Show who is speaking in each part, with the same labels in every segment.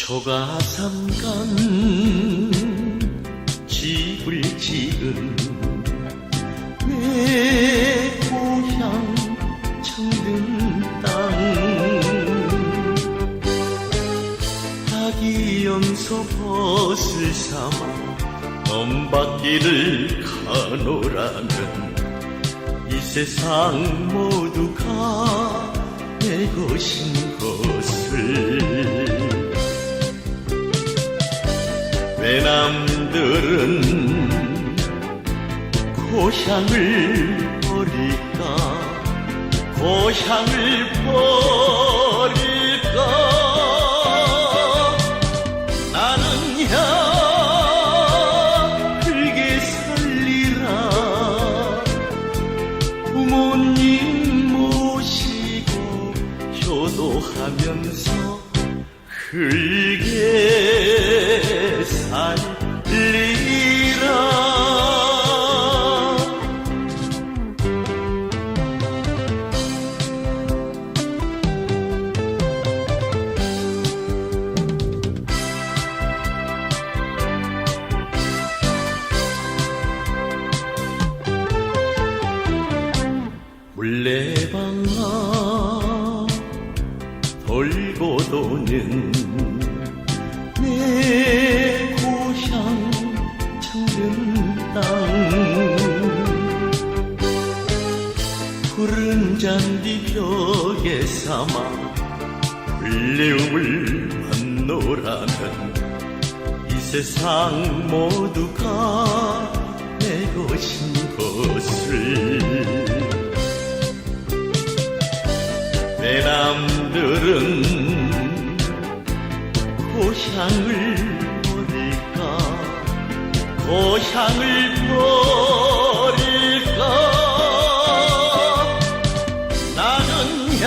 Speaker 1: 초가삼간 집을 지은 내 고향 청든 땅. 아기연소 벗을 삼아 넘바퀴를 가노라면 이 세상 모두가 내 것인 것을 외남들은 고향을 버릴까? 고향을 버릴까 돌고 도는 내 고향 청든 땅. 푸른 잔디 벽에 삼아 불레움을 만노라면 이 세상 모두가 내 것인 것을 남들은 고향을 버릴까? 고향을 버릴까? 나는야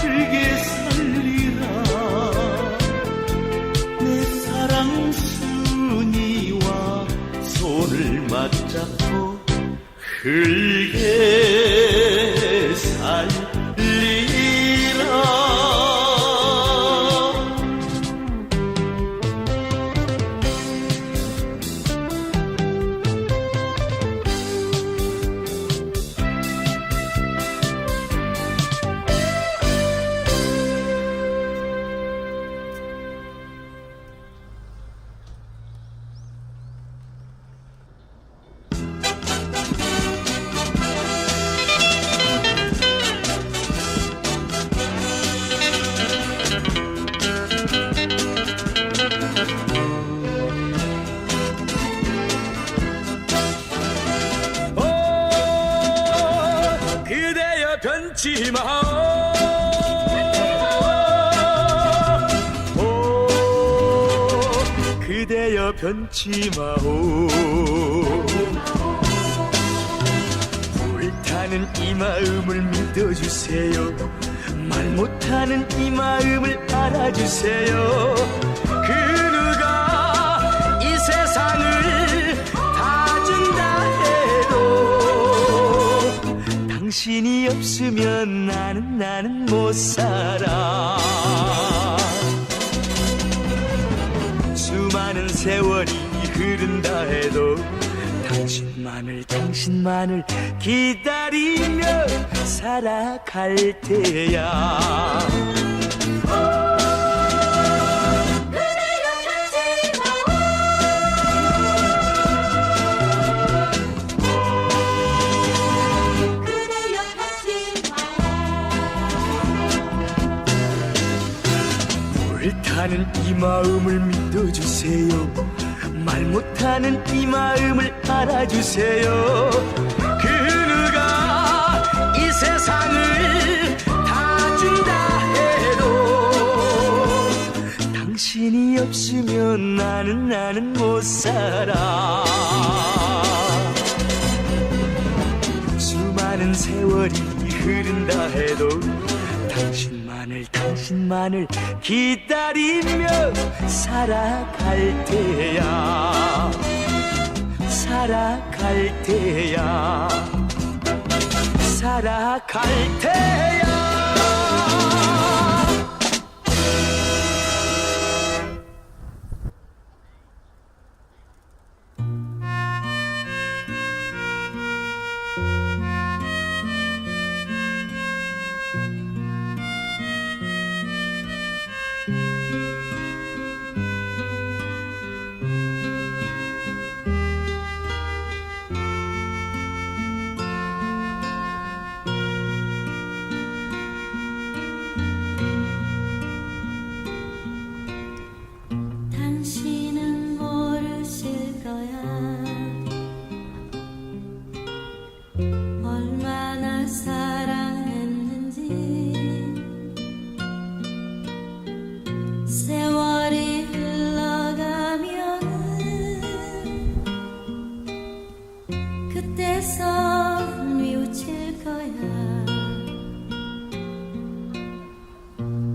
Speaker 1: 흙에 살리라. 내 사랑 순이와 손을 맞잡고 흙에 변치 마오. 오, 그대여 변치 마오. 불타는 이 마음을 믿어주세요. 말 못하는 이 마음을 알아주세요. 그 없으면 나는 나는 못 살아. 수많은 세월이 흐른다 해도 당신만을 당신만을 기다리며 살아갈 테야 불타는 이 마음을 믿어주세요. 말 못하는 이 마음을 알아주세요. 그 누가 이 세상을 다 준다 해도 당신이 없으면 나는 나는 못 살아. 수많은 세월이 흐른다 해도 당신만을 당신만을 기다리며 살아갈 테야. 살아갈 테야. 살아갈 테야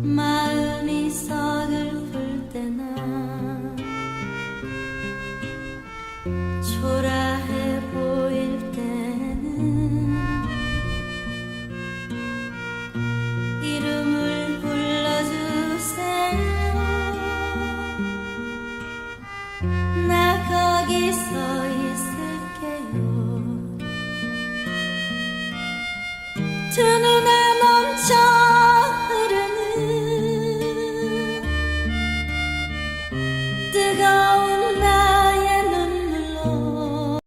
Speaker 2: 마음이 서글플 때나 초라해 보일 때는 이름을 불러주세요. 나 거기 서 있을게요. 두 눈에